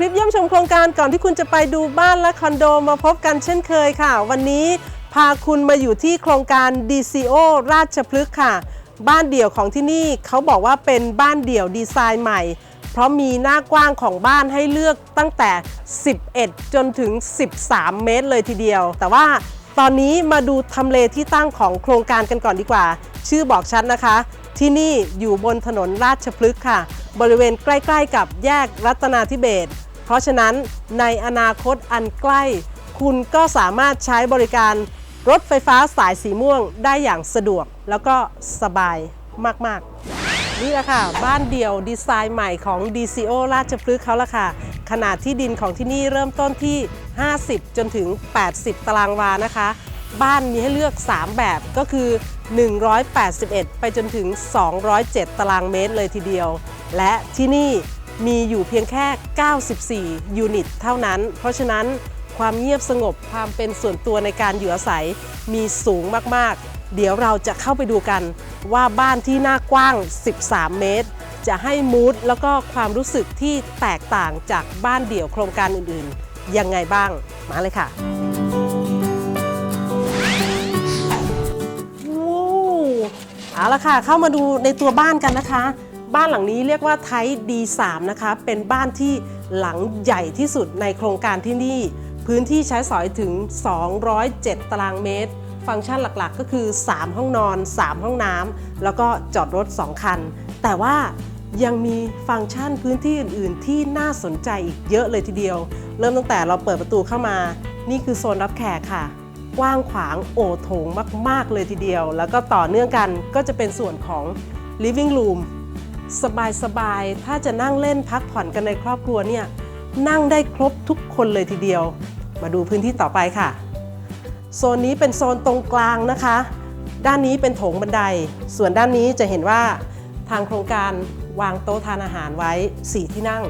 คลิปเยี่ยมชมโครงการก่อนที่คุณจะไปดูบ้านและคอนโดมาพบกันเช่นเคยค่ะ วันนี้พาคุณมาอยู่ที่โครงการ DCO ราชพฤกษ์ค่ะ บ้านเดี่ยวของที่นี่เขาบอกว่าเป็นบ้านเดี่ยวดีไซน์ใหม่ เพราะมีหน้ากว้างของบ้านให้เลือกตั้งแต่ 11 จนถึง 13 เมตรเลยทีเดียว แต่ว่าตอนนี้มาดูทำเลที่ตั้งของโครงการกันก่อนดีกว่า ชื่อบอกชัดนะคะ ที่นี่อยู่บนถนนราชพฤกษ์ค่ะ บริเวณใกล้ ๆ กับแยกรัตนาธิเบศร เพราะฉะนั้นในอนาคตอันใกล้ คุณก็สามารถใช้บริการรถไฟฟ้าสายสีม่วงได้อย่างสะดวกแล้วก็สบายมากๆ นี่แหละค่ะ บ้านเดี่ยวดีไซน์ใหม่ของ DCO ราชพฤกษ์เขาละค่ะ ขนาดที่ดินของที่นี่เริ่มต้นที่ 50 จนถึง 80 ตารางวานะคะ บ้านมีให้เลือก 3 แบบก็คือ 181 ไปจนถึง 207 ตารางเมตรเลยทีเดียว และที่นี่ มีอยู่เพียงแค่ 94 ยูนิตเท่านั้น เพราะฉะนั้นความเงียบสงบความเป็นส่วนตัวในการอยู่อาศัยมีสูงมากๆ เดี๋ยวเราจะเข้าไปดูกันว่าบ้านที่หน้ากว้าง 13 เมตร จะให้มูดแล้วก็ความรู้สึกที่แตกต่างจากบ้านเดี่ยวโครงการอื่นๆ ยังไงบ้าง มาเลยค่ะว้าวเอาละค่ะ เข้ามาดูในตัวบ้านกันนะคะ บ้านหลังนี้เรียกว่าไทป์ D3 นะคะเป็นบ้านที่หลังใหญ่ที่สุดในโครงการที่นี่ พื้นที่ใช้สอยถึง 207 ตารางเมตร ฟังก์ชันหลักๆ ก็คือ 3 ห้องนอน 3 ห้องน้ำแล้วก็จอดรถ 2 คัน แต่ว่ายังมีฟังก์ชันพื้นที่อื่น ๆ ที่น่าสนใจอีกเยอะเลยทีเดียว เริ่มตั้งแต่เราเปิดประตูเข้ามา นี่คือโซนรับแขกค่ะกว้างขวางโอโถงมาก ๆ เลยทีเดียว แล้วก็ต่อเนื่องกันก็จะเป็นส่วนของ living room สบายๆ ถ้าจะนั่งเล่นพักผ่อนกันในครอบครัวเนี่ยนั่งได้ครบทุกคนเลยทีเดียว มาดูพื้นที่ต่อไปค่ะ โซนนี้เป็นโซนตรงกลางนะคะ ด้านนี้เป็นโถงบันได ส่วนด้านนี้จะเห็นว่าทางโครงการวางโต๊ะทานอาหารไว้ 4 ที่นั่ง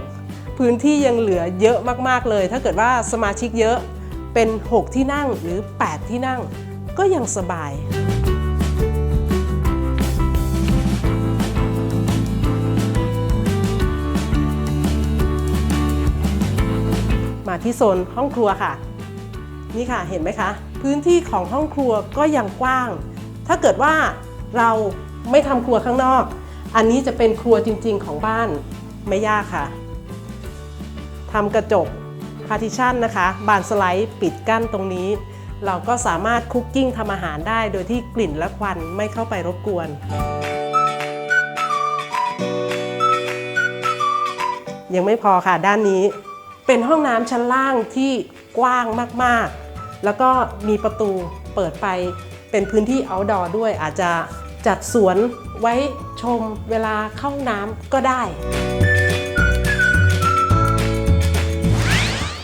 พื้นที่ยังเหลือเยอะมากๆเลย ถ้าเกิดว่าสมาชิกเยอะเป็น 6 ที่นั่งหรือ 8 ที่นั่งก็ยังสบาย มาที่โซนห้องครัวค่ะ นี่ค่ะเห็นไหมคะ พื้นที่ของห้องครัวก็ยังกว้าง ถ้าเกิดว่าเราไม่ทำครัวข้างนอก อันนี้จะเป็นครัวจริง ๆ ของบ้านไม่ยากค่ะทำกระจกพาร์ติชันนะคะ บานสไลด์ปิดกั้นตรงนี้ เราก็สามารถคุกกิ้งทำอาหารได้โดยที่กลิ่นและควันไม่เข้าไปรบกวน ยังไม่พอค่ะด้านนี้ เป็นห้องน้ำชั้นล่างที่กว้างมากๆ แล้วก็มีประตูเปิดไปเป็นพื้นที่ outdoor ด้วยอาจจะจัดสวนไว้ชมเวลาเข้าห้องน้ำก็ได้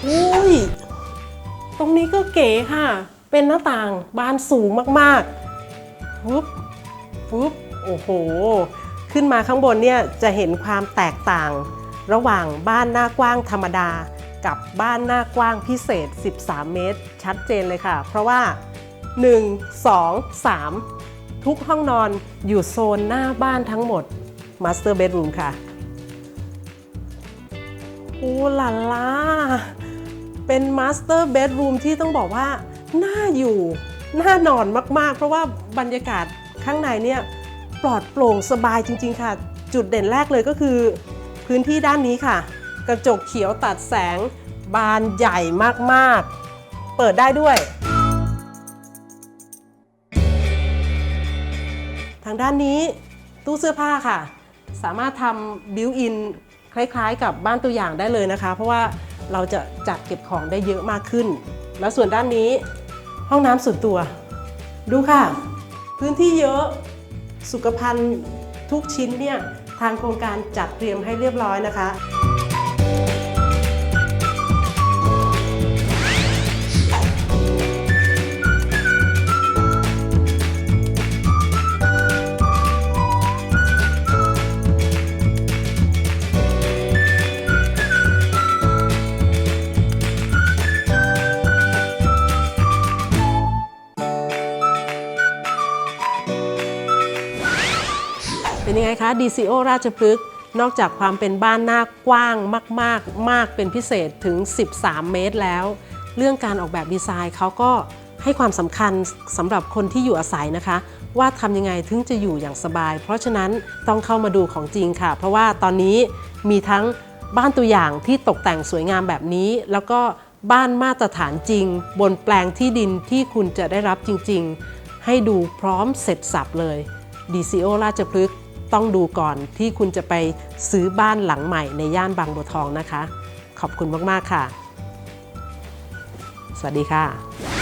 อุ้ยตรงนี้ก็เก๋ค่ะ เป็นหน้าต่างบานสูงมากๆฟึบฟึบโอ้โห ขึ้นมาข้างบนเนี่ยจะเห็นความแตกต่าง ระหว่างบ้านหน้ากว้างธรรมดา กับบ้านหน้ากว้างพิเศษ 13 เมตร ชัดเจนเลยค่ะ เพราะว่า 1 2 3 ทุกห้องนอนอยู่โซนหน้าบ้านทั้งหมด Master Bedroom ค่ะ โอ้ลาลาเป็น Master Bedroom ที่ต้องบอกว่า น่าอยู่ น่านอนมาก ๆ เพราะว่าบรรยากาศข้างในเนี่ยปลอดโปร่งสบายจริง ๆ ค่ะ จุดเด่นแรกเลยก็คือ พื้นที่ด้านนี้ค่ะ กระจกเขียวตัดแสง บานใหญ่มากๆ เปิดได้ด้วย ทางด้านนี้ตู้เสื้อผ้าค่ะ สามารถทำบิวอินคล้ายๆ กับบ้านตัวอย่างได้เลยนะคะ เพราะว่าเราจะจัดเก็บของได้เยอะมากขึ้น แล้วส่วนด้านนี้ห้องน้ำส่วนตัว ดูค่ะ พื้นที่เยอะสุขภัณฑ์ทุกชิ้นเนี่ยทางโครงการจัดเตรียมให้เรียบร้อยนะคะ เป็นยังไงคะ DCO ราชพฤกษ์นอกจากความเป็นบ้านหน้ากว้างมาก ๆ มากเป็นพิเศษถึง 13 เมตรแล้ว เรื่องการออกแบบดีไซน์เขาก็ให้ความสำคัญสำหรับคนที่อยู่อาศัยนะคะ ว่าทำยังไงถึงจะอยู่อย่างสบาย เพราะฉะนั้นต้องเข้ามาดูของจริงค่ะ เพราะว่าตอนนี้มีทั้งบ้านตัวอย่างที่ตกแต่งสวยงามแบบนี้ แล้วก็บ้านมาตรฐานจริง บนแปลงที่ดินที่คุณจะได้รับจริง ๆ ให้ดูพร้อมเสร็จสับเลย DCO ราชพฤกษ์ ต้องดูก่อนที่คุณจะไปซื้อบ้านหลังใหม่ในย่านบางบัวทองนะคะ ขอบคุณมาก ๆ ค่ะ สวัสดีค่ะ